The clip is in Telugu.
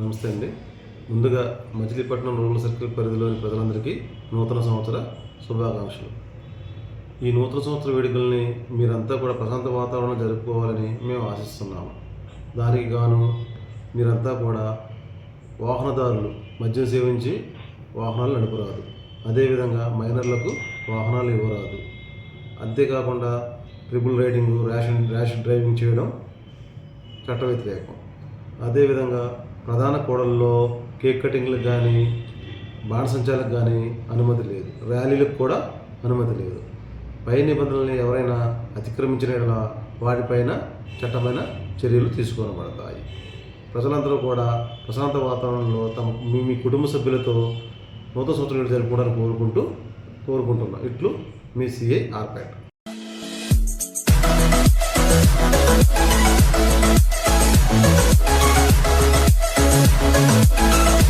నమస్తే అండి. ముందుగా మచిలీపట్నం రూరల్ సర్కిల్ పరిధిలోని ప్రజలందరికీ నూతన సంవత్సర శుభాకాంక్షలు. ఈ నూతన సంవత్సర వేడుకల్ని మీరంతా కూడా ప్రశాంత వాతావరణం జరుపుకోవాలని మేము ఆశిస్తున్నాము. దానికి గాను మీరంతా కూడా వాహనదారులు మద్యం సేవించి వాహనాలు నడపరాదు. అదేవిధంగా మైనర్లకు వాహనాలు ఇవ్వరాదు. అంతేకాకుండా triple riding rash rash driving చేయడం చట్ట వ్యతిరేకం అదేవిధంగా ప్రధాన కూడల్లో కేక్ కటింగ్లకు కానీ బాణసంచాలకు కానీ అనుమతి లేదు. ర్యాలీలకు కూడా అనుమతి లేదు. పై నిబంధనల్ని ఎవరైనా అతిక్రమించిన వాటిపైన చట్టమైన చర్యలు తీసుకోనబడతాయి. ప్రజలందరూ కూడా ప్రశాంత వాతావరణంలో తమ మీ మీ కుటుంబ సభ్యులతో నూతన సంవత్సరం జరుపుకోవడానికి కోరుకుంటూ కోరుకుంటున్నాం. ఇట్లు మీ సిఐ ఆర్పేట Thank